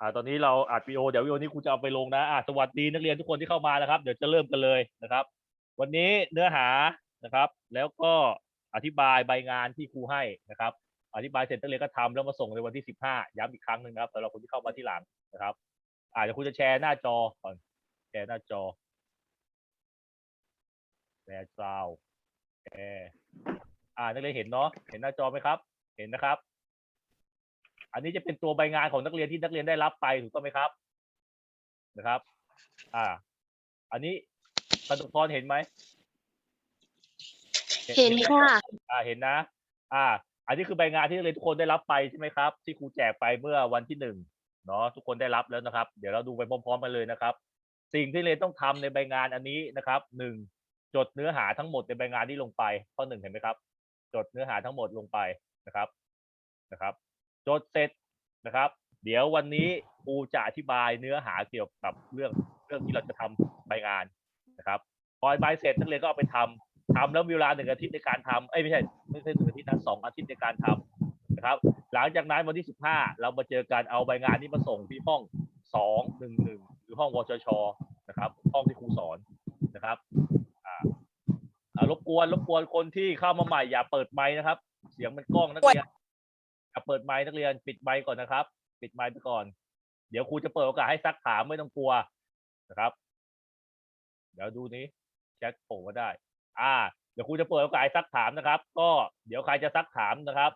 อ่าตอนนี้เราอัดวีดีโอเดี๋ยววีดีโอนี้ครูจะเอาไปลงนะอ่าสวัสดีนักเรียนทุกคนที่เข้ามานะครับ เดี๋ยวจะเริ่มกันเลยนะครับ วันนี้เนื้อหานะครับ แล้วก็อธิบายใบงานที่ครูให้นะครับ อธิบายเสร็จนักเรียนก็ทำแล้วมาส่งในวันที่สิบห้าย้ำอีกครั้งหนึ่งนะครับสำหรับคนที่เข้ามาที่หลังนะครับอ่าเดี๋ยวครูจะแชร์หน้าจอก่อนแชร์หน้าจอแชร์ซาวแชร์อ่านักเรียนเห็นเนาะเห็นหน้าจอไหมครับ เห็นนะครับ อันนี้จะเป็นตัวใบงานของนักเรียนที่นักเรียนได้รับไปถูกต้องไหมครับ นะครับ อ่า อันนี้กระตุกพรเห็นไหมเห็นค่ะ อ่า เห็นนะ อ่า อันนี้คือใบงานที่นักเรียนทุกคนได้รับไปใช่ไหมครับ ที่ครูแจกไปเมื่อวันที่หนึ่งเนาะทุกคนได้รับแล้วนะครับ เดี๋ยวเราดูไปพร้อม ๆ กันเลยนะครับ สิ่งที่เรียนต้องทำในใบงานอันนี้นะครับหนึ่งจดเนื้อหาทั้งหมดในใบงานที่ลงไป ข้อหนึ่งเห็นไหมครับ จดเนื้อหาทั้งหมดลงไปนะครับนะครับ จดเสร็จนะครับ เดี๋ยววันนี้ครูจะอธิบายเนื้อหาเกี่ยวกับเรื่องเรื่องที่เราจะทำใบงานนะครับพอใบเสร็จนักเรียนก็เอาไปทำทำแล้วมีเวลาหนึ่งอาทิตย์ในการทำเอ้ยไม่ใช่ไม่ใช่หนึ่งอาทิตย์นะสองอาทิตย์ในการทำนะครับ หลังจากนั้นวันที่สิบห้าเรามาเจอกันเอาใบงานนี้มาส่งที่ห้องสองหนึ่งหนึ่งหรือห้องวชชนะครับ ห้องที่ครูสอนนะครับอ่ารบกวนรบกวนคนที่เข้ามาใหม่อย่าเปิดไมค์นะครับ เสียงมันกล้องนักเรียน เปิดไมค์นักเรียนปิดไมค์ก่อนนะครับ ปิดไมค์ไปก่อน เดี๋ยวครูจะเปิดโอกาสให้ซักถามไม่ต้องกลัวนะครับ เดี๋ยวดูนี้แชทโผล่มาได้ อ่า เดี๋ยวครูจะเปิดโอกาสให้ซักถามนะครับ ก็เดี๋ยวใครจะซักถามนะครับ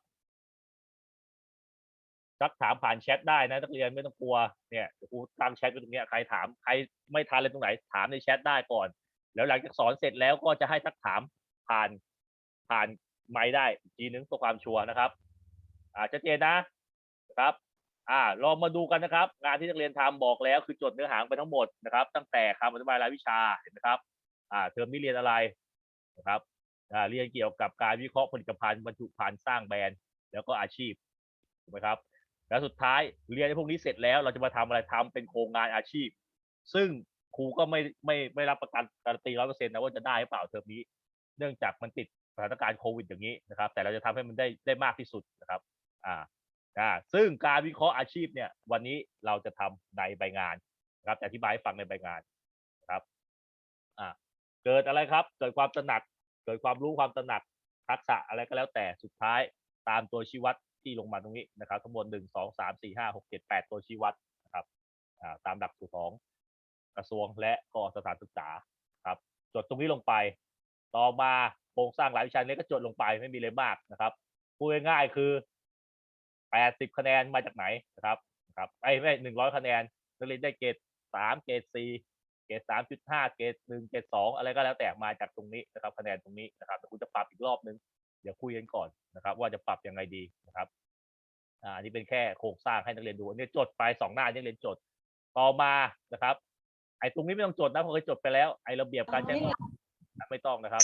ซักถามผ่านแชทได้นะนักเรียนไม่ต้องกลัวเนี่ยครูตั้งแชทไว้ตรงนี้ใครถามใครไม่ทันเลยตรงไหนถามในแชทได้ก่อน แล้วหลังจากสอนเสร็จแล้วก็จะให้ซักถามผ่านผ่านไมค์ได้อีกทีนึงเพื่อความชัวร์นะครับ อ่าชัดเจนนะครับ อ่าลองมาดูกันนะครับ งานที่นักเรียนทำบอกแล้วคือจดเนื้อหาไปทั้งหมดนะครับ ตั้งแต่คำอธิบายรายวิชาเห็นไหมครับ อ่าเทอมนี้เรียนอะไรนะครับอ่าเรียนเกี่ยวกับการวิเคราะห์ผลิตภัณฑ์บรรจุภัณฑ์สร้างแบรนด์แล้วก็อาชีพถูกไหมครับ แล้วสุดท้ายเรียนในพวกนี้เสร็จแล้วเราจะมาทำอะไรทำเป็นโครงงานอาชีพ ซึ่งครูก็ไม่ไม่ไม่รับประกันการันตีร้อยเปอร์เซ็นต์นะว่าจะได้หรือเปล่าเทอมนี้ เนื่องจากมันติดสถานการณ์โควิดอย่างนี้นะครับ แต่เราจะทำให้มันได้ได้มากที่สุดนะครับ อ่าอ่าซึ่งการวิเคราะห์อาชีพเนี่ย วันนี้เราจะทำในใบงานนะครับอธิบายให้ฟังในใบงานนะครับอ่าเกิดอะไรครับ เกิดความตระหนัก เกิดความรู้ความตระหนัก ทักษะอะไรก็แล้วแต่สุดท้ายตามตัวชี้วัดที่ลงมาตรงนี้นะครับทั้งหมดหนึ่งสองสามสี่ห้าหกเจ็ดแปดตัวชี้วัดนะครับอ่าตามหลักสูตรของกระทรวงและก็สถานศึกษาครับ จดตรงนี้ลงไป ต่อมาโครงสร้างรายวิชาเล็กก็จดลงไปไม่มีอะไรมากนะครับพูดง่ายๆคือ 80คะแนนมาจากไหนนะครับนะครับไอ้ไม่หนึ่งร้อยคะแนนนักเรียนได้เกรดสามเกรดสี่เกรดสามจุดห้าเกรดหนึ่งเกรดสองอะไรก็แล้วแต่มาจากตรงนี้นะครับคะแนนตรงนี้นะครับเดี๋ยวคุณจะปรับอีกรอบนึงเดี๋ยวคุยกันก่อนนะครับ ว่าจะปรับยังไงดีนะครับอ่าอันนี้เป็นแค่โครงสร้างให้นักเรียนดูอันนี้จดไปสองหน้าให้นักเรียนจดต่อมานะครับ ไอ้ตรงนี้ไม่ต้องจดนะเพราะเคยจดไปแล้วไอ้ระเบียบการใช้งานไม่ต้องนะครับ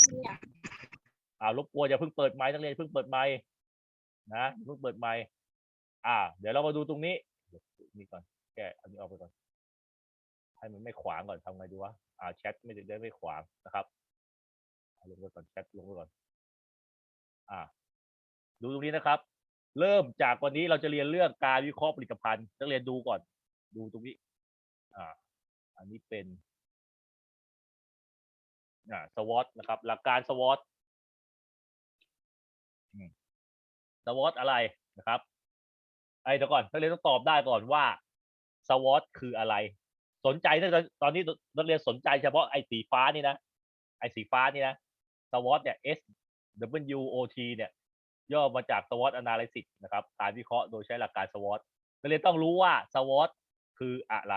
อ่ารบกวนอย่าเพิ่งเปิดไมค์นักเรียนอย่าเพิ่งเปิดไมค์นะอย่าเพิ่งเปิดไมค์ อ่า เดี๋ยวเรามาดูตรงนี้นี่ก่อนแกอันนี้ออกไปก่อน ให้มันไม่ขวางก่อนทำไงดีวะอ่าแชทไม่ได้ไม่ขวางนะครับลงไปก่อนแชทลงไปก่อน อ่า ดูตรงนี้นะครับ เริ่มจากวันนี้เราจะเรียนเรื่องการวิเคราะห์ผลิตภัณฑ์นักเรียนดูก่อน ดูตรงนี้ อ่า อันนี้เป็นอ่าสวอตนะครับ หลักการสวอตสวอตอะไรนะครับ ไอ้เดี๋ยวก่อนนักเรียนต้องตอบได้ก่อนว่าสวอตคืออะไร สนใจนะตอนนนี้นักเรียนสนใจเฉพาะไอ้สีฟ้านี่นะไอ้สีฟ้านี่นะสวอตเนี่ย S W O T เนี่ย ย่อมาจาก SWOT analysis นะครับการวิเคราะห์โดยใช้หลักการ SWOT นักเรียนต้องรู้ว่า SWOT คืออะไร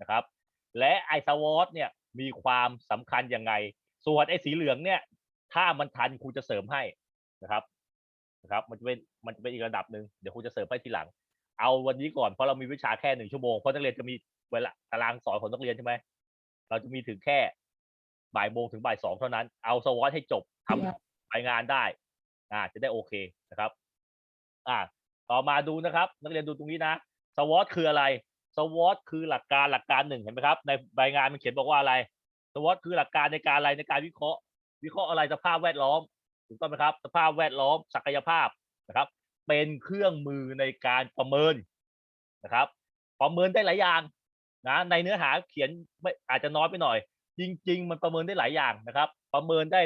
นะครับ และไอ้ SWOT เนี่ยมีความสำคัญยังไง ส่วนไอ้สีเหลืองเนี่ย ถ้ามันทันครูจะเสริมให้นะครับ นะครับมันจะเป็นมันจะเป็นอีกระดับหนึ่งเดี๋ยวครูจะเสริมให้ทีหลัง เอาวันนี้ก่อนเพราะเรามีวิชาแค่หนึ่งชั่วโมงเพราะนักเรียนจะมีเวลาตารางสอนของนักเรียนใช่ไหมเราจะมีถึงแค่บ่ายโมงถึงบ่ายสองเท่านั้น เอาสวอตให้จบทำรายงานได้ อ่า จะได้โอเคนะครับ อ่า ต่อมาดูนะครับ นักเรียนดูตรงนี้นะสวอตคืออะไรสวอตคือหลักการหลักการหนึ่งเห็นไหมครับ ในรายงานมันเขียนบอกว่าอะไรสวอตคือหลักการในการอะไรในการวิเคราะห์ วิเคราะห์อะไรสภาพแวดล้อม ถูกต้องไหมครับ สภาพแวดล้อมศักยภาพนะครับ เป็นเครื่องมือในการประเมินนะครับ ประเมินได้หลายอย่างนะในเนื้อหาเขียนไม่อาจจะน้อยไปหน่อย จริง ๆ มันประเมินได้หลายอย่างนะครับ ประเมินได้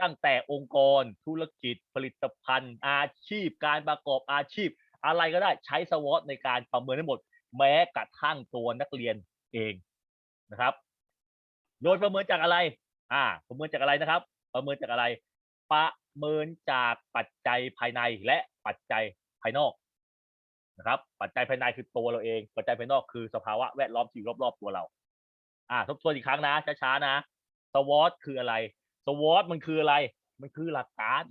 ตั้งแต่องค์กรธุรกิจผลิตภัณฑ์ อาชีพ การประกอบอาชีพ อะไรก็ได้ใช้สวอตในการประเมินทั้งหมด แม้กระทั่งตัวนักเรียนเองนะครับ โดยประเมินจากอะไร อ่า ประเมินจากอะไรนะครับ ประเมินจากอะไร ประเมินจากปัจจัยภายในและปัจจัยภายนอกนะครับ ปัจจัยภายในคือตัวเราเอง ปัจจัยภายนอกคือสภาวะแวดล้อมที่อยู่รอบๆตัวเรา อ่าทบทวนอีกครั้งนะช้าๆนะสวอตคืออะไรสวอตมันคืออะไร มันคือหลักการ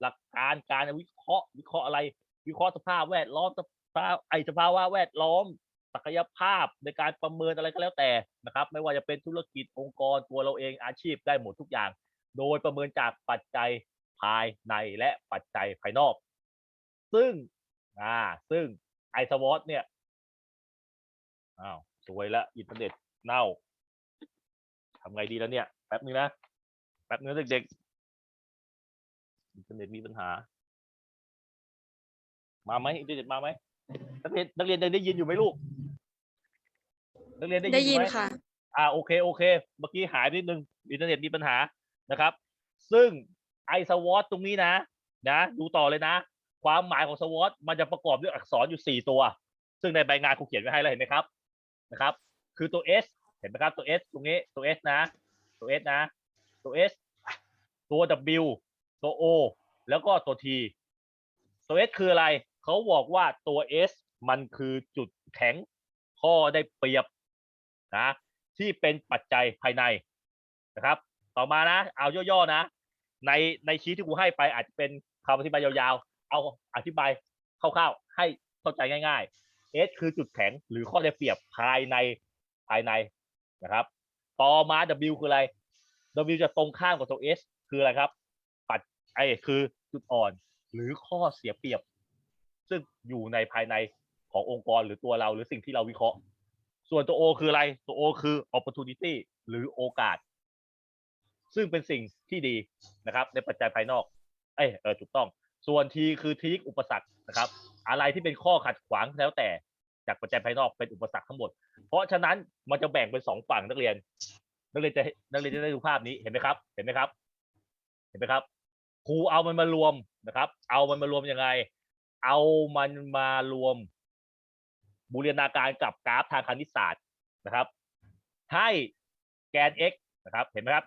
หลักการการวิเคราะห์วิเคราะห์อะไร วิเคราะห์สภาพแวดล้อมสภาพไอสภาวะแวดล้อมศักยภาพในการประเมินอะไรก็แล้วแต่นะครับ ไม่ว่าจะเป็นธุรกิจองค์กรตัวเราเองอาชีพได้หมดทุกอย่าง โดยประเมินจากปัจจัยภายในและปัจจัยภายนอก ซึ่งอ่าซึ่งไอสวอตเนี่ยอ้าวสวยละอินเทอร์เน็ตเน่าทำไงดีแล้วเนี่ยแป๊บนึงนะแป๊บนึงนะเด็กๆอินเทอร์เน็ตมีปัญหา มาไหมอินเทอร์เน็ตมาไหมนักเรียนนักเรียนยังได้ยินอยู่ไหมลูกนักเรียนได้ได้ยินอยิยู่นไหมค่ะ อ่าโอเคโอเค เมื่อกี้หายไปนิดนึงอินเทอร์เน็ตมีปัญหา นะครับ ซึ่งไอสวอตตรงนี้นะนะดูต่อเลยนะ ความหมายของสวอตมันจะประกอบด้วยอักษรอยู่สี่ตัว ซึ่งในใบงานครูเขียนไว้ให้แล้วเห็นไหมครับนะครับ คือตัว S เห็นไหมครับตัว S ตรงนี้ตัว S นะ ตัว S นะ ตัว S ตัว W ตัว O แล้วก็ตัว T ตัว S คืออะไรเขาบอกว่าตัว S มันคือจุดแข็งข้อได้เปรียบนะที่เป็นปัจจัยภายในนะครับ ต่อมานะ เอาย่อๆนะ ในในชีทที่ครูให้ไปอาจจะเป็นคำอธิบายยาวๆ เอาอธิบายคร่าวๆ ให้เข้าใจง่ายๆ S คือจุดแข็งหรือข้อได้เปรียบภายในภายในนะครับ ต่อมา W คืออะไร W จะตรงข้ามกับตัว S คืออะไรครับ ปัจไอคือจุดอ่อนหรือข้อเสียเปรียบ ซึ่งอยู่ในภายในขององค์กรหรือตัวเราหรือสิ่งที่เราวิเคราะห์ ส่วนตัว O คืออะไรตัว O คือ opportunity หรือโอกาส ซึ่งเป็นสิ่งที่ดีนะครับในปัจจัยภายนอก เอยเออถูกต้อง ส่วน T คือทิกอุปสรรคนะครับ อะไรที่เป็นข้อขัดขวางแล้วแต่จากปัจจัยภายนอกเป็นอุปสรรคทั้งหมด เพราะฉะนั้นมันจะแบ่งเป็นสองฝั่งนักเรียน นักเรียนจะนักเรียนจะได้ดูภาพนี้เห็นไหมครับ เห็นไหมครับ เห็นไหมครับ ครูเอามันมารวมนะครับ เอามันมารวมยังไง เอามันมารวม บูรณาการกับกราฟทางคณิตศาสตร์นะครับ ให้แกน x นะครับ เห็นไหมครับ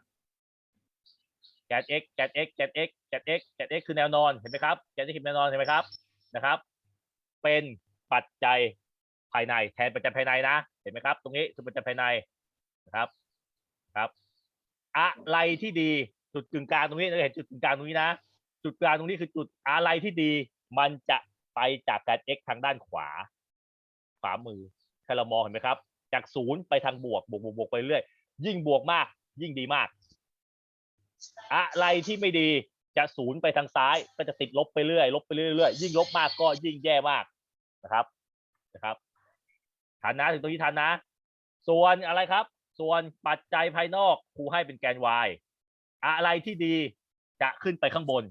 แกน x แกน x แกน x แกน x แกน x คือแนวนอนเห็นไหมครับแกน x คือแนวนอนเห็นไหมครับนะครับ เป็นปัจจัยภายในแทนปัจจัยภายในนะ เห็นไหมครับ ตรงนี้คือปัจจัยภายในนะครับครับอะไรที่ดีจุดกึ่งกลางตรงนี้เราเห็นจุดกึ่งกลางตรงนี้นะ จุดกลางตรงนี้คือจุดอะไรที่ดี มันจะไปจากแการ x ทางด้านขวา ขวามือถ้าเรามองเห็นไหมครับ จากศูนย์ไปทางบวกบวกบวกบวกไปเรื่อยยิ่งบวกมาก ยิ่งดีมาก อะไรที่ไม่ดีจะศูนย์ไปทางซ้าย ก็จะติดลบไปเรื่อยลบไปเรื่อยๆยิ่งลบมากก็ยิ่งแย่มากนะครับนะครับทันนะถึงตรงนี้ทันนะ ส่วนอะไรครับ ส่วนปัจจัยภายนอกครูให้เป็นแกน y อะไรที่ดีจะขึ้นไปข้างบน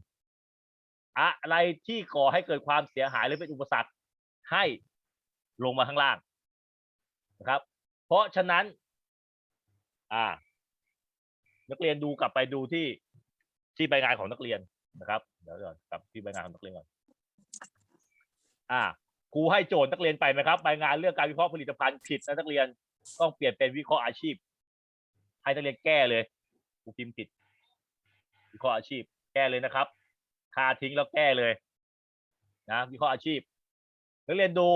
อะไรที่ก่อให้เกิดความเสียหายหรือเป็นอุปสรรคให้ลงมาข้างล่างนะครับ เพราะฉะนั้น อ่า นักเรียนดูกลับไปดูที่ที่ใบงานของนักเรียนนะครับเดี๋ยวก่อนกลับที่ใบงานของนักเรียนก่อนอ่าครูให้โจทย์นักเรียนไปไหมครับใบงานเรื่องการวิเคราะห์ผลิตภัณฑ์ผิดนะนักเรียนต้องเปลี่ยนเป็นวิเคราะห์อาชีพ ให้นักเรียนแก้เลยครูพิมพ์ผิด วิเคราะห์อาชีพ แก้เลยนะครับคาทิ้งแล้วแก้เลย นะวิเคราะห์อาชีพ นักเรียนดู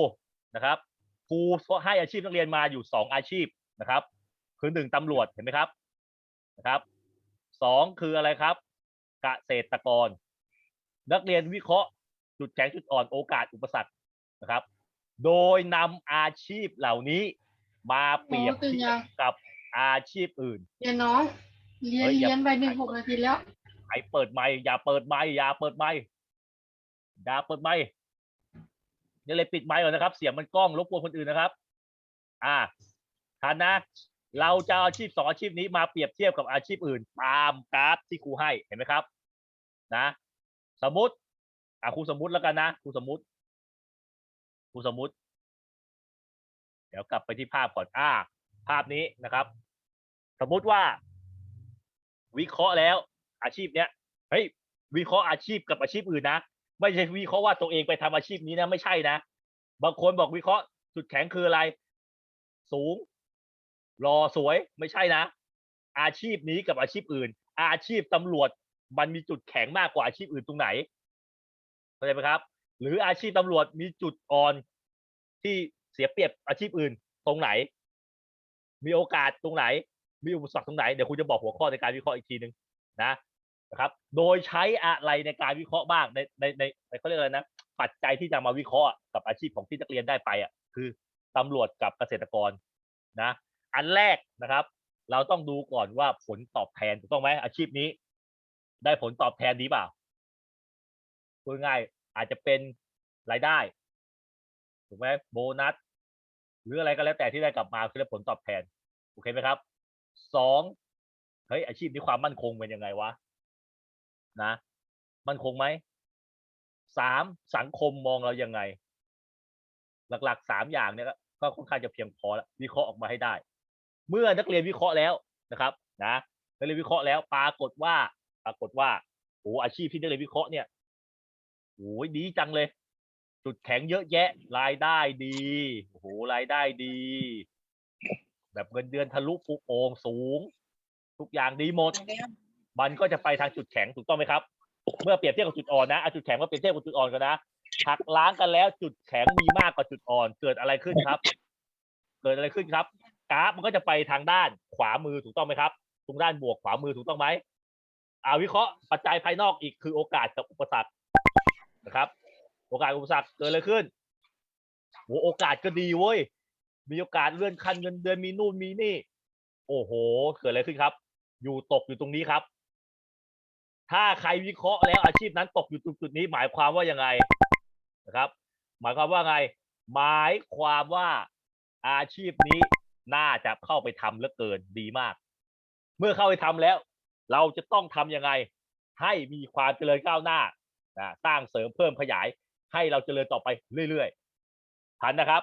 นะครับครูให้อาชีพนักเรียนมาอยู่สองอาชีพนะครับ คือหนึ่งตำรวจเห็นไหมครับ นะครับสองคืออะไรครับเกษตรกร นักเรียนวิเคราะห์จุดแข็งจุดอ่อนโอกาสอุปสรรคนะครับ โดยนำอาชีพเหล่านี้มาเปรียบโอ้ตื่นเทียัยบงกับอาชีพอื่นเรียนน้องเรียนเฮ้ยอย่าเรียนไปหนึ่งหกนาทีแล้วใครเปิดไมค์อย่าเปิดไมค์อย่าเปิดไมค์อย่าเปิดไมค์นี่เลยปิดไมค์ก่อนนะครับ เสียงมันกล้องรบกวนคนอื่นนะครับ อ่าทันนะ เราจะเอาอาชีพสองอาชีพนี้มาเปรียบเทียบกับอาชีพอื่น ตามกราฟที่ครูให้เห็นไหมครับ นะ สมมติอ่าครูสมมติแล้วกันนะครูสมมติครูสมมติ เดี๋ยวกลับไปที่ภาพก่อนอ่าภาพนี้นะครับ สมมุติว่า วิเคราะห์แล้ว อาชีพเนี้ยเฮ้ยวิเคราะห์อาชีพกับอาชีพอื่นนะไม่ใช่วิเคราะห์ว่าตัวเองไปทำอาชีพนี้นะไม่ใช่นะบางคนบอกวิเคราะห์จุดแข็งคืออะไร สูง รอสวยไม่ใช่นะ อาชีพนี้กับอาชีพอื่น อาชีพตำรวจมันมีจุดแข็งมากกว่าอาชีพอื่นตรงไหนเข้าใจไหมครับ หรืออาชีพตำรวจมีจุดอ่อนที่เสียเปรียบอาชีพอื่น ตรงไหน มีโอกาสตรงไหน มีอุปสรรคตรงไหนเดี๋ยวคุณจะบอกหัวข้อในการวิเคราะห์อีกทีหนึ่งนะนะครับ โดยใช้อะไรในการวิเคราะห์บ้างในในในเขาเรียกอะไรนะปัจจัยที่จะมาวิเคราะห์กับอาชีพของที่นักเรียนได้ไปอะคือตำรวจกับเกษตรกรนะ อันแรกนะครับ เราต้องดูก่อนว่าผลตอบแทนถูกต้องไหมอาชีพนี้ ได้ผลตอบแทนดีเปล่าพูดง่ายอาจจะเป็นรายได้ถูกไหมโบนัสหรืออะไรก็แล้วแต่ที่ได้กลับมาคือผลตอบแทนโอเคไหมครับสองเฮ้ยอาชีพนี้ความมั่นคงเป็นยังไงวะนะมั่นคงไหมสามสังคมมองเรายังไง หลักๆสามอย่างเนี่ยก็ก็ค่อนข้างจะเพียงพอแล้ววิเคราะห์ออกมาให้ได้ เมื่อนักเรียนวิเคราะห์แล้วนะครับนะนักเรียนวิเคราะห์แล้ว ปรากฏว่าปรากฏว่าโอ้อาชีพที่นักเรียนวิเคราะห์เนี่ยโอ้ยดีจังเลย จุดแข็งเยอะแยะ รายได้ดีโอ้โหรายได้ดี แบบเงินเดือนทะลุปุโป่งสูง ทุกอย่างดีหมด มันก็จะไปทางจุดแข็งถูกต้องไหมครับ เมื่อเปรียบเทียบกับจุดอ่อนนะเอาจุดแข็งมาเปรียบเทียบกับจุดอ่อนกันนะหักล้างกันแล้วจุดแข็งมีมากกว่าจุดอ่อน เกิดอะไรขึ้นครับ เกิดอะไรขึ้นครับ กราฟมันก็จะไปทางด้านขวามือถูกต้องไหมครับตรงด้านบวกขวามือถูกต้องไหมอาวิเคราะห์ปัจจัยภายนอกอีกคือโอกาสกับอุปสรรคนะครับ โอกาสอุปสรรคเกิดอะไรขึ้นโหโอกาสก็ดีเว้ยมีโอกาสเลื่อนขั้นเงินเดือนมีนู่นมีนี่ โอ้โห เกิดอะไรขึ้นครับ อยู่ตกอยู่ตรงนี้ครับ ถ้าใครวิเคราะห์แล้วอาชีพนั้นตกอยู่ตรงจุดนี้ หมายความว่ายังไงนะครับ หมายความว่าไง หมายความว่าอาชีพนี้ น่าจะเข้าไปทำเหลือเกินดีมาก เมื่อเข้าไปทำแล้ว เราจะต้องทำยังไง ให้มีความเจริญก้าวหน้านะสร้างเสริมเพิ่มขยาย ให้เราเจริญต่อไปเรื่อยๆทันนะครับ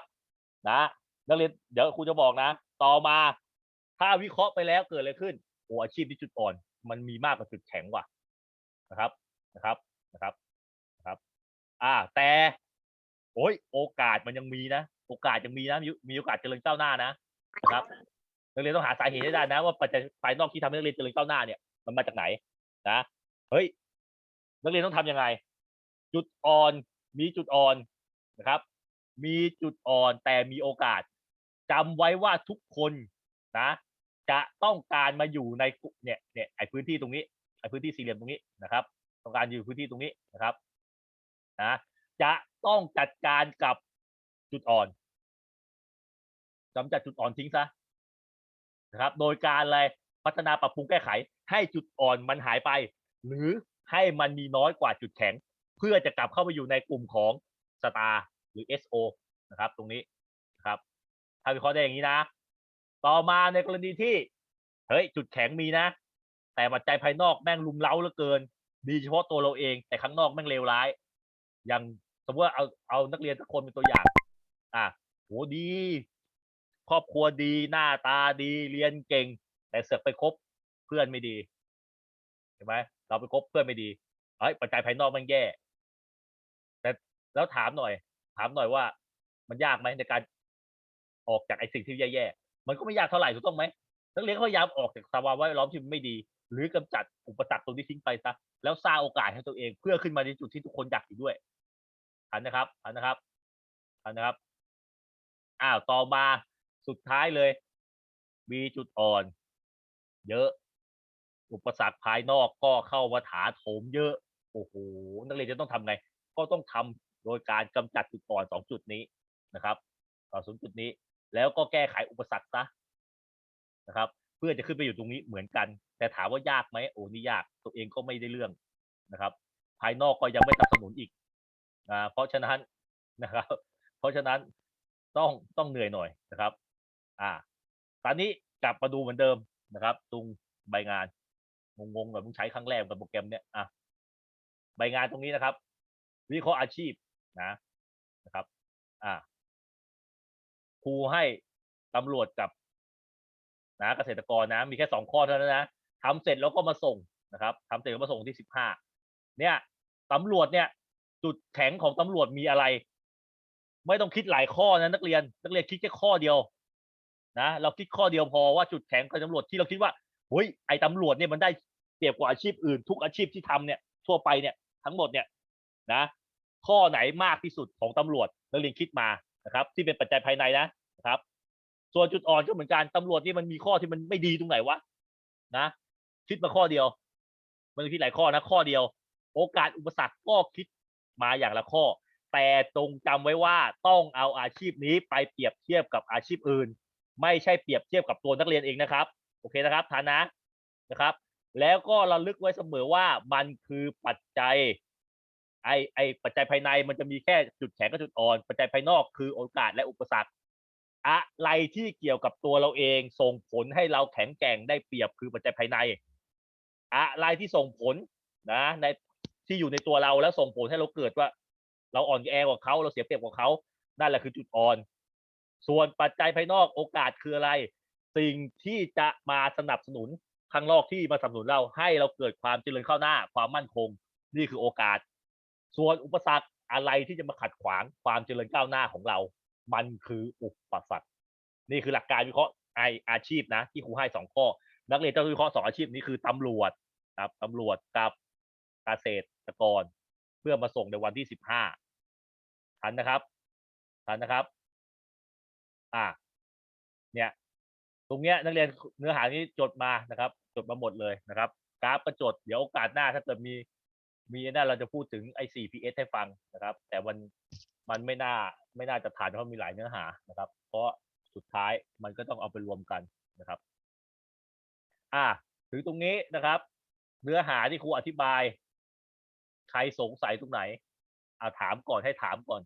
นะนักเรียนเดี๋ยวครูจะบอกนะ ต่อมาถ้าวิเคราะห์ไปแล้วเกิดอะไรขึ้นโอ้อาชีพที่จุดอ่อน มันมีมากกว่าจุดแข็งว่ะนะครับนะครับนะครับนะครับ อ่าแต่โอ้ยโอกาสมันยังมีนะ โอกาสยังมีนะมีมีโอกาสเจริญก้าวหน้านะ นะครับนักเรียนต้องหาสาเหตุให้ได้นะ ว่าปัจจัยภายนอกที่ทำให้นักเรียนเจริญก้าวหน้าเนี่ยมันมาจากไหนนะเฮ้ยนักเรียนต้องทำยังไง จุดอ่อนมีจุดอ่อนนะครับ มีจุดอ่อนแต่มีโอกาสจำไว้ว่าทุกคนนะจะต้องการมาอยู่ในกลุ่มเนี่ยเนี่ยไอพื้นที่ตรงนี้ไอพื้นที่สี่เหลี่ยมตรงนี้นะครับ ต้องการอยู่พื้นที่ตรงนี้นะครับนะจะต้องจัดการกับจุดอ่อน กำจัดจุดอ่อนทิ้งซะนะครับ โดยการอะไรพัฒนาปรับปรุงแก้ไข ให้จุดอ่อนมันหายไป หรือให้มันมีน้อยกว่าจุดแข็ง เพื่อจะกลับเข้าไปอยู่ในกลุ่มของสตาร์หรือ SO นะครับ ตรงนี้นะครับถ้าวิเคราะห์ได้อย่างนี้นะ ต่อมาในกรณีที่เฮ้ยจุดแข็งมีนะ แต่ปัจจัยภายนอกแม่งลุมเล้าเหลือเกิน ดีเฉพาะตัวเราเอง แต่ข้างนอกแม่งเลวร้าย อย่างสมมติว่าเอาเอานักเรียนสักคนเป็นตัวอย่าง อะโหดี ครอบครัวดีหน้าตาดีเรียนเก่ง แต่เสือกไปคบเพื่อนไม่ดีเห็นไหมเราไปคบเพื่อนไม่ดีเฮ้ยปัจจัยภายนอกมันแย่ แต่แล้วถามหน่อย ถามหน่อยว่า มันยากไหมในการออกจากไอ้สิ่งที่แย่ๆมันก็ไม่ยากเท่าไหร่ถูกต้องไหมนักเรียนก็พยายามออกจากสภาวะแวดล้อมที่ไม่ดี หรือกำจัดอุปสรรคตรงนี้ทิ้งไปซะแล้วสร้างโอกาสให้ตัวเอง เพื่อขึ้นมาในจุดที่ทุกคนอยากอยู่ด้วยทันนะครับทันนะครับทันนะครับอ้าวต่อมา สุดท้ายเลย มีจุดอ่อน เยอะ อุปสรรคภายนอกก็เข้ามาถาโถมเยอะ โอ้โห นักเรียนจะต้องทำไง ก็ต้องทำโดยการกำจัดจุดอ่อนสองจุดนี้นะครับต่อสองจุดนี้ แล้วก็แก้ไขอุปสรรคซะนะครับ เพื่อจะขึ้นไปอยู่ตรงนี้เหมือนกัน แต่ถามว่ายากไหมโอ้นี่ยาก ตัวเองก็ไม่ได้เรื่องนะครับ ภายนอกก็ยังไม่สนับสนุนอีกอ่าเพราะฉะนั้นนะครับ เพราะฉะนั้นต้องต้องเหนื่อยหน่อยนะครับ อ่า ตอนนี้กลับมาดูเหมือนเดิมนะครับ ตรงใบงาน งงๆแบบมึงใช้ครั้งแรกกับโปรแกรมเนี้ยอะใบงานตรงนี้นะครับ วิเคราะห์อาชีพนะนะครับ อ่าครูให้ตำรวจกับนะเกษตรกรนะ มีแค่สองข้อเท่านั้นนะทำเสร็จแล้วก็มาส่งนะครับทำเสร็จแล้วมาส่งที่สิบห้าเนี่ยตำรวจเนี่ย จุดแข็งของตำรวจมีอะไร ไม่ต้องคิดหลายข้อนะนักเรียน นักเรียนคิดแค่ข้อเดียว นะเราคิดข้อเดียวพอว่าจุดแข็งของตำรวจที่เราคิดว่าเฮ้ยไอ้ตำรวจเนี่ยมันได้เปรียบกว่าอาชีพอื่น ทุกอาชีพที่ทำเนี่ยทั่วไปเนี่ยทั้งหมดเนี่ยนะ ข้อไหนมากที่สุดของตำรวจนักเรียนคิดมานะครับ ที่เป็นปัจจัยภายในนะนะครับ ส่วนจุดอ่อนก็เหมือนกันตำรวจนี่มันมีข้อที่มันไม่ดีตรงไหนวะนะ คิดมาข้อเดียว มันคิดหลายข้อนะข้อเดียว โอกาสอุปสรรคก็คิดมาอย่างละข้อ แต่จงจำไว้ว่าต้องเอาอาชีพนี้ไปเปรียบเทียบกับอาชีพอื่น ไม่ใช่เปรียบเทียบกับตัวนักเรียนเองนะครับ โอเคนะครับทานนะนะครับ แล้วก็ระลึกไว้เสมอว่ามันคือปัจจัยไอไอปัจจัยภายในมันจะมีแค่จุดแข็งกับจุดอ่อน ปัจจัยภายนอกคือโอกาสและอุปสรรค อะไรที่เกี่ยวกับตัวเราเองส่งผลให้เราแข็งแกร่งได้เปรียบคือปัจจัยภายใน อะไรที่ส่งผลนะในที่อยู่ในตัวเราแล้วส่งผลให้เราเกิดว่า เราอ่อนแอกว่าเขาเราเสียเปรียบกว่าเขานั่นแหละคือจุดอ่อน ส่วนปัจจัยภายนอกโอกาสคืออะไร สิ่งที่จะมาสนับสนุนข้างนอกที่มาสนับสนุนเราให้เราเกิดความเจริญก้าวหน้าความมั่นคง นี่คือโอกาส ส่วนอุปสรรคอะไรที่จะมาขัดขวางความเจริญก้าวหน้าของเรา มันคืออุปสรรค นี่คือหลักการวิเคราะห์ไออาชีพนะ ที่ครูให้สองข้อ นักเรียนต้องวิเคราะห์สองอาชีพนี้คือตำรวจครับตำรวจกับเกษตรกร เพื่อมาส่งในวันที่สิบห้าทันนะครับทันนะครับ อ่า เนี่ย ตรงเนี้ยนักเรียนเนื้อหานี้จดมานะครับ จดมาหมดเลยนะครับ กราฟก็จด เดี๋ยวโอกาสหน้าถ้าเกิดมี มีนั่นเราจะพูดถึงไอ้ 4PS ให้ฟังนะครับ แต่มันมันไม่น่าไม่น่าจะทันเพราะมีหลายเนื้อหานะครับ เพราะสุดท้ายมันก็ต้องเอาไปรวมกันนะครับ อ่าถึงตรงนี้นะครับ เนื้อหาที่ครูอธิบาย ใครสงสัยตรงไหนอ่าถามก่อนให้ถามก่อน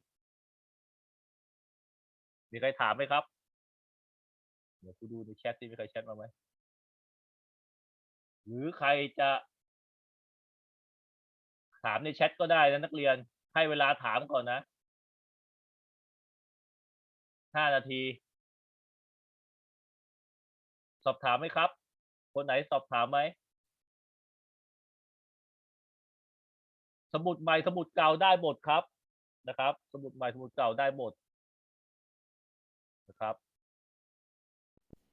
มีใครถามไหมครับ เดี๋ยวครูดูในแชทที่มีใครแชทมาไหมหรือใครจะถามในแชทก็ได้นะนักเรียน ให้เวลาถามก่อนนะห้านาที สอบถามไหมครับ คนไหนสอบถามไหม สมุดใหม่สมุดเก่าได้หมดครับนะครับ สมุดใหม่สมุดเก่าได้หมด นะครับ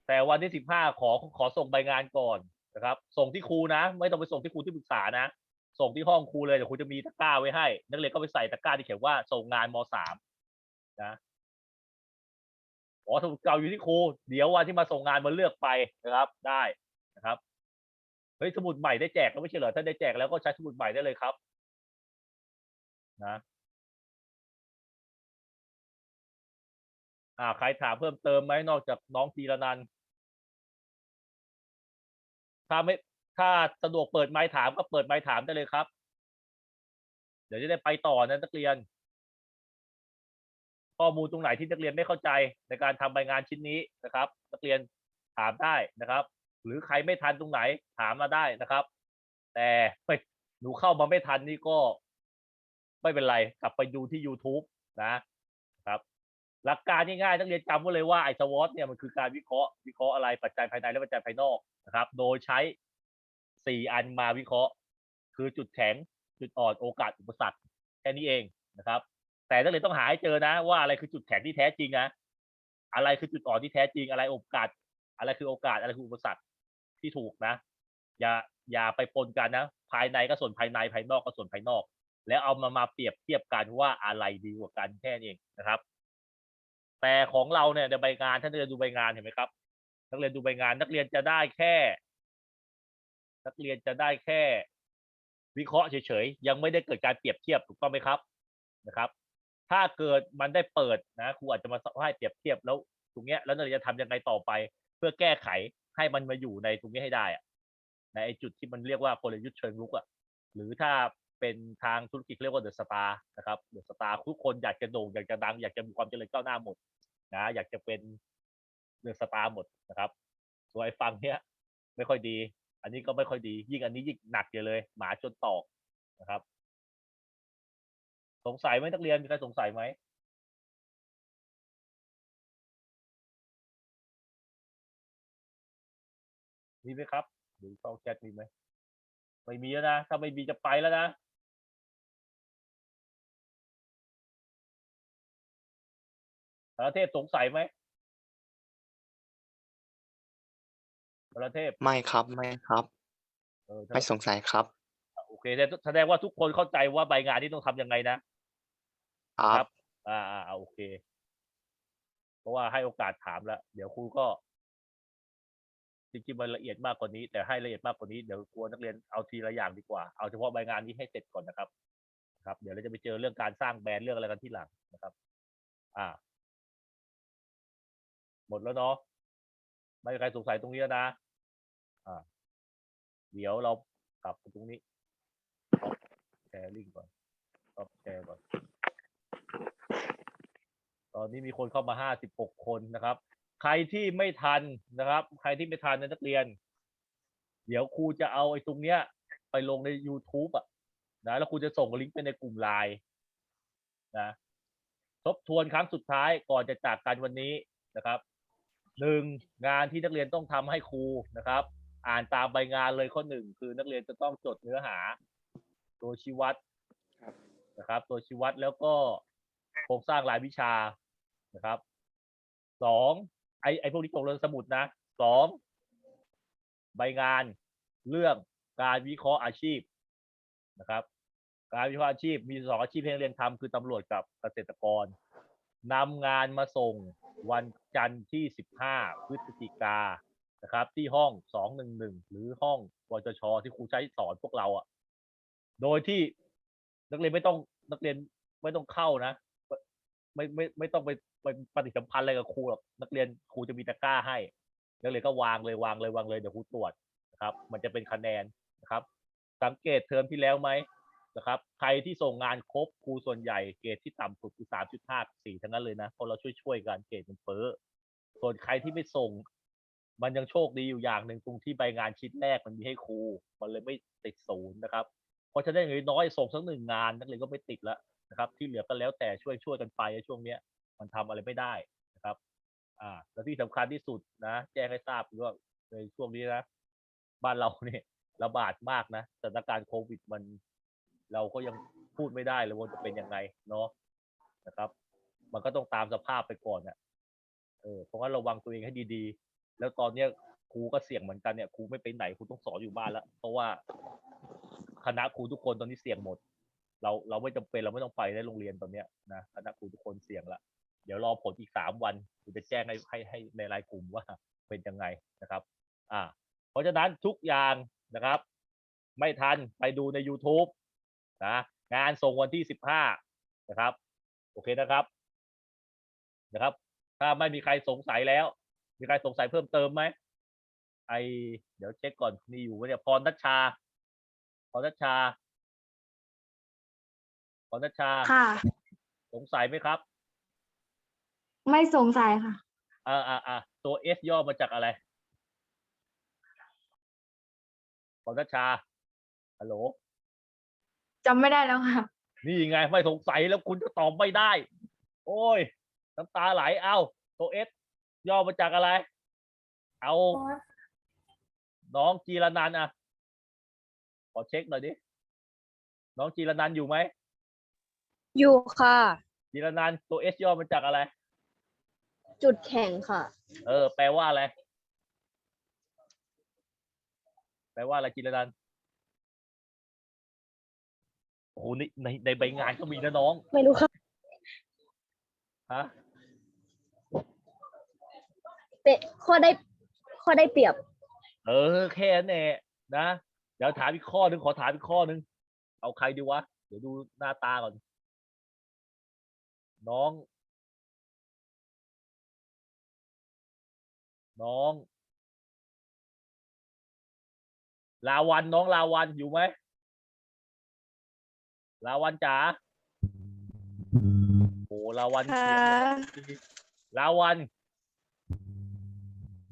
แต่วันที่สิบห้าขอขอส่งใบงานก่อนนะครับ ส่งที่ครูนะ ไม่ต้องไปส่งที่ครูที่ปรึกษานะ ส่งที่ห้องครูเลยเดี๋ยวครูจะมีตะกร้าไว้ให้ นักเรียนก็ไปใส่ตะกร้าที่เขียนว่าส่งงานมสามนะอ๋อสมุดเก่าอยู่ที่ครูเดี๋ยววันที่มาส่งงานมาเลือกไปนะครับ ได้นะครับเฮ้ยสมุดใหม่ได้แจกแล้วไม่ใช่เหรอถ้าได้แจกแล้วก็ใช้สมุดใหม่ได้เลยครับ นะ อ่าใครถามเพิ่มเติมไหมนอกจากน้องทีละนันท์ถ้าไม่ถ้าสะดวกเปิดไมค์ถามก็เปิดไมค์ถามได้เลยครับ เดี๋ยวจะได้ไปต่อนะนักเรียน ข้อมูลตรงไหนที่นักเรียนไม่เข้าใจในการทำใบงานชิ้นนี้นะครับ นักเรียนถามได้นะครับ หรือใครไม่ทันตรงไหนถามมาได้นะครับ แต่เฮ้ยหนูเข้ามาไม่ทันนี่ก็ ไม่เป็นไรกลับไปดูที่ YouTube นะ หลักการง่ายๆนักเรียนจำไว้เลยว่าไอ้สวอตเนี่ยมันคือการวิเคราะห์วิเคราะห์อะไรปัจจัยภายในและปัจจัยภายนอกนะครับ โดยใช้สี่อันมาวิเคราะห์ คือจุดแข็งจุดอ่อนโอกาสอุปสรรคแค่นี้เองนะครับ แต่นักเรียนต้องหาให้เจอนะ ว่าอะไรคือจุดแข็งที่แท้จริงนะอะไรคือจุดอ่อนที่แท้จริงอะไรโอกาส อะไรคือโอกาสอะไรคืออุปสรรคที่ถูกนะ อย่าอย่าไปปนกันนะ ภายในก็ส่วนภายในภายนอกก็ส่วนภายนอก แล้วเอามามาเปรียบเทียบกันว่าอะไรดีกว่ากันแค่นี้เองนะครับ แต่ของเราเนี่ยในใบงานถ้านักเรียนดูใบงานเห็นไหมครับ นักเรียนดูใบงาน นักเรียนจะได้แค่ นักเรียนจะได้แค่ วิเคราะห์เฉยๆยังไม่ได้เกิดการเปรียบเทียบถูกต้องไหมครับนะครับ ถ้าเกิดมันได้เปิดนะครูอาจจะมาให้เปรียบเทียบแล้วตรงเนี้ยแล้วนักเรียนจะทำยังไงต่อไป เพื่อแก้ไขให้มันมาอยู่ในตรงนี้ให้ได้อะในจุดที่มันเรียกว่ากลยุทธ์เชิงลุกอะหรือถ้า เป็นทางธุรกิจเรียกว่าเดอะสตาร์นะครับเดอะสตาร์ทุกคนอยากจะโด่งอยากจะดัง อยากจะมีความเจริญก้าวหน้าหมดนะอยากจะเป็นเดอะสตาร์หมดนะครับส่วนไอ้ฟังเนี้ยไม่ค่อยดี อันนี้ก็ไม่ค่อยดี ยิ่งอันนี้ยิ่งหนักเลย หมาจนตอกนะครับ สงสัยไหมนักเรียนมีใครสงสัยไหมมีไหมครับหรือต้องแชทมีไหมไม่มีแล้วนะ ถ้าไม่มีจะไปแล้วนะ ประเทศสงสัยไหมประเทศไม่ครับไม่ครับ เออถ้าไม่สงสัยครับ โอเคแต่แสดงว่าทุกคนเข้าใจว่าใบงานนี้ต้องทำยังไงนะ ครับอ่าอ่าอ่าโอเค เพราะว่าให้โอกาสถามแล้ว เดี๋ยวครูก็จริงๆมันละเอียดมากกว่านี้ แต่ให้ละเอียดมากกว่านี้เดี๋ยวกลัวนักเรียนเอาทีละอย่างดีกว่า เอาเฉพาะใบงานนี้ให้เสร็จก่อนนะครับ ครับ เดี๋ยวเราจะไปเจอเรื่องการสร้างแบรนด์เรื่องอะไรกันที่หลังนะครับ อ่า หมดแล้วเนาะไม่มีใครสงสัยตรงนี้แล้วนะอ่าเดี๋ยวเรากลับไปตรงนี้แชร์ลิงก์ก่อนก็แชร์ก่อน ตอนนี้มีคนเข้ามาห้าสิบหกคนนะครับ ใครที่ไม่ทันนะครับ ใครที่ไม่ทันนะนักเรียน เดี๋ยวครูจะเอาไอ้ตรงเนี้ย ไปลงใน YouTube อะนะแล้วครูจะส่งลิงก์ไปในกลุ่มไลน์นะทบทวนครั้งสุดท้ายก่อนจะจากกันวันนี้นะครับ หนึ่งงานที่นักเรียนต้องทำให้ครูนะครับ อ่านตามใบงานเลยข้อหนึ่งคือนักเรียนจะต้องจดเนื้อหา ตัวชี้วัดครับนะครับ ตัวชี้วัดแล้วก็โครงสร้างรายวิชานะครับสองไอไอพวกนี้ตกลงสมุดนะสองใบงานเรื่องการวิเคราะห์อาชีพนะครับ การวิเคราะห์อาชีพมีสองอาชีพให้นักเรียนทำคือตำรวจกับเกษตรกร นำงานมาส่งวันจันทร์ที่สิบห้าพฤศจิกานะครับ ที่ห้องสองหรือห้องวจชที่ครูใช้สอนพวกเราอะ โดยที่นักเรียนไม่ต้องนักเรียนไม่ต้องเข้านะ ไม่ไม่ไม่ต้องไปไปปฏิสัมพันธ์อะไรกับครูหรอกนักเรียนครูจะมีตะกร้าให้นักเรียนก็วางเลยวางเลยวางเลยเดี๋ยวครูตรวจนะครับ มันจะเป็นคะแนนนะครับ สังเกตเทอมที่แล้วไหม นะครับ ใครที่ส่งงานครบครูส่วนใหญ่เกรดที่ต่ำสุดคือสามจุดห้าสี่ทั้งนั้นเลยนะเพราะเราช่วยช่วยๆกันเกรดมันเฟ้อส่วนใครที่ไม่ส่ง มันยังโชคดีอยู่อย่างหนึ่งตรงที่ใบงานชิ้นแรกมันมีให้ครู มันเลยไม่ติดศูนย์นะครับเพราะฉะนั้นอย่างน้อยส่งสักหนึ่งงานนักเรียนก็ไม่ติดแล้วนะครับ ที่เหลือก็แล้วแต่ช่วยช่วยกันไปช่วงเนี้ย มันทำอะไรไม่ได้นะครับ อ่าแล้วที่สำคัญที่สุดนะแจ้งให้ทราบว่าในช่วงนี้นะ บ้านเราเนี่ยระบาดมากนะสถานการณ์โควิดมัน เราก็ยังพูดไม่ได้เลยว่าจะเป็นยังไงเนาะนะครับ มันก็ต้องตามสภาพไปก่อนอะเออเพราะงั้นระวังตัวเองให้ดีๆ แล้วตอนเนี้ยครูก็เสี่ยงเหมือนกันเนี่ยครูไม่ไปไหนครูต้องสอนอยู่บ้านแล้วเพราะว่าคณะครูทุกคนตอนนี้เสี่ยงหมด เราเราไม่จำเป็นเราไม่ต้องไปในโรงเรียนตอนเนี้ยนะคณะครูทุกคนเสี่ยงละเดี๋ยวรอผลอีกสามวันครูจะแจ้งให้ให้ให้ในรายกลุ่มว่าเป็นยังไงนะครับ อ่า เพราะฉะนั้นทุกอย่างนะครับ ไม่ทันไปดูใน YouTube นะงานส่งวันที่สิบห้านะครับ โอเคนะครับนะครับ ถ้าไม่มีใครสงสัยแล้ว มีใครสงสัยเพิ่มเติมไหมไอเดี๋ยวเช็คก่อนมีอยู่ไหมเนี่ยพรนัชชาพรนัชชาพรนัชชาค่ะ สงสัยไหมครับ ไม่สงสัยค่ะอ่าอ่าอ่าตัว S ย่อมาจากอะไรพรนัชชาฮัลโหล จำไม่ได้แล้วค่ะ นี่ไงไม่สงสัยแล้วคุณจะตอบไม่ได้ โอ้ยน้ำตาไหลเอ้าตัว S ย่อมาจากอะไร เอาน้องจีรนันท์อะขอเช็คหน่อยดิน้องจีรนันท์อยู่ไหมอยู่ค่ะ จีรนันท์ตัว S ย่อมาจากอะไร จุดแข็งค่ะ เออ แปลว่าอะไร แปลว่าอะไรจีรนันท์ โอ้โหในในในใบงานก็มีนะน้อง ไม่รู้ค่ะฮะ เป็นข้อได้ข้อได้เปรียบ เออ แค่นั้นแหละนะ เดี๋ยวถามอีกข้อหนึ่งขอถามอีกข้อหนึ่งเอาใครดีวะ เดี๋ยวดูหน้าตาก่อน น้อง น้อง ลาวันน้องลาวันอยู่ไหม ลาวันจ๋าโอ้ลาวันค่ะเสียงดีลาวัน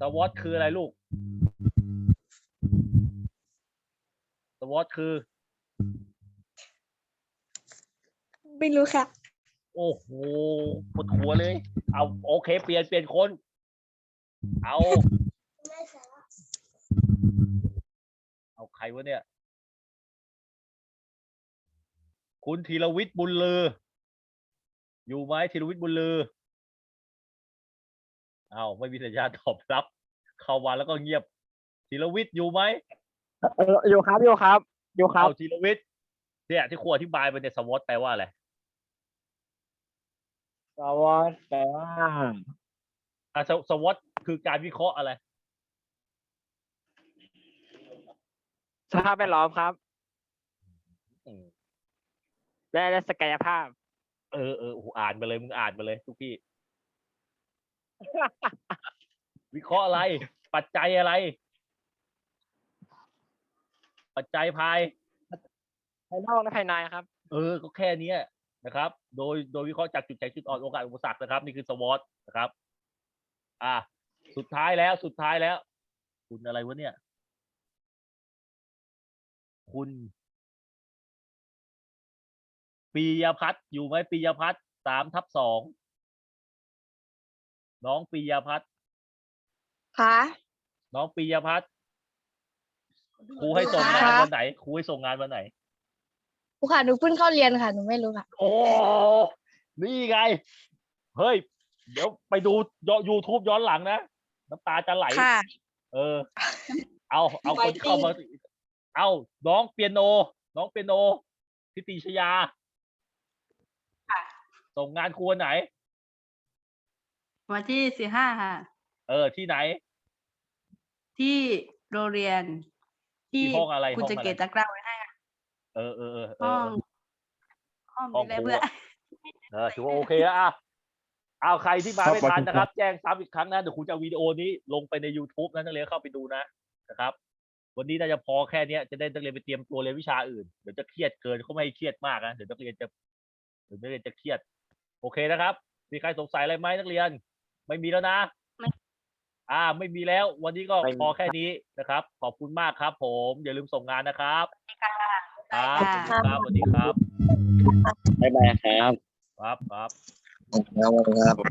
สวอตคืออะไรลูกสวอตคือ ไม่รู้ค่ะ โอ้โหปวดหัวเลย เอาโอเค เปลี่ยนเปลี่ยนคน เอาใครวะเนี่ย คุณธีรวิทย์บุญลือ อยู่ไหมธีรวิทย์บุญลืออ้าวไม่มีสัญญาณตอบรับ เข้ามาแล้วก็เงียบธีรวิทย์อยู่ไหมเอออยู่ครับอยู่ครับอยู่ครับเอาธีรวิทย์เนี่ยที่ครูอธิบายไปเนี่ยสวอตแปลว่าอะไรสวัสดีแต่ว่าอะสสวอตคือการวิเคราะห์อะไรสภาพแวดล้อมครับอืม และและศักยภาพ เออเออโอ้โหอ่านมาเลยมึงอ่านมาเลยทุกพี่ วิเคราะห์อะไร ปัจจัยอะไร ปัจจัยภาย ภายนอกและภายในครับ เออ ก็แค่เนี้ยนะครับ โดย โดยวิเคราะห์จากจุดแข็งจุดอ่อนโอกาสอุปสรรคนะครับ นี่คือสวอตนะครับ อะ สุดท้ายแล้ว สุดท้ายแล้ว คุณอะไรวะเนี่ย คุณ ปียพัฒน์อยู่ไหมปียพัฒน์สามทับสองน้องปียพัฒน์ค่ะน้องปียพัฒน์ครูให้ส่งงานวันไหนครูให้ส่งงานวันไหนครูค่ะหนูเพิ่งเข้าเรียนค่ะหนูไม่รู้ค่ะ โอ้นี่ไง เฮ้ย เดี๋ยวไปดูยูทูบย้อนหลังนะน้ำตาจะไหลค่ะเออ เอาเอาคนที่เข้ามาเอาน้องเปียโน น้องเปียโนทิติชยา ส่งงานครูวันไหน วันที่สี่ห้าค่ะ เออที่ไหน ที่โรงเรียน ที่ห้องอะไรคุณห้องจะอะไร เกตตะกร้าไว้ให้เออเออเออเอห้ออง ห้องห้องมีอะไรครูเพื่ออะเออถือว่าโอเคแล้วอะเอาใครที่มาไม่ทันนะครับแจ้งซ้ำอีกครั้งนะเดี๋ยวครูจะเอาวิดีโอนี้ลงไปใน YouTube นะนักเรียนเข้าไปดูนะนะครับ วันนี้น่าจะพอแค่เนี้ยจะได้นักเรียนไปเตรียมตัวเรียนวิชาอื่นเดี๋ยวจะเครียดเกินเขาไม่ให้เครียดมากนะเดี๋ยวนักเรียนจะเดี๋ยวนักเรียนจะเครียด โอเคนะครับ มีใครสงสัยอะไรไหมนักเรียน ไม่มีแล้วนะอ่า ไม่มีแล้ว วันนี้ก็ไม่มีพอแค่นี้นะครับ ขอบคุณมากครับ ผม อย่าลืมส่งงานนะครับครับสวัสดีครับสวัสดีครับบ๊ายบายครับ ครับครับ ครับ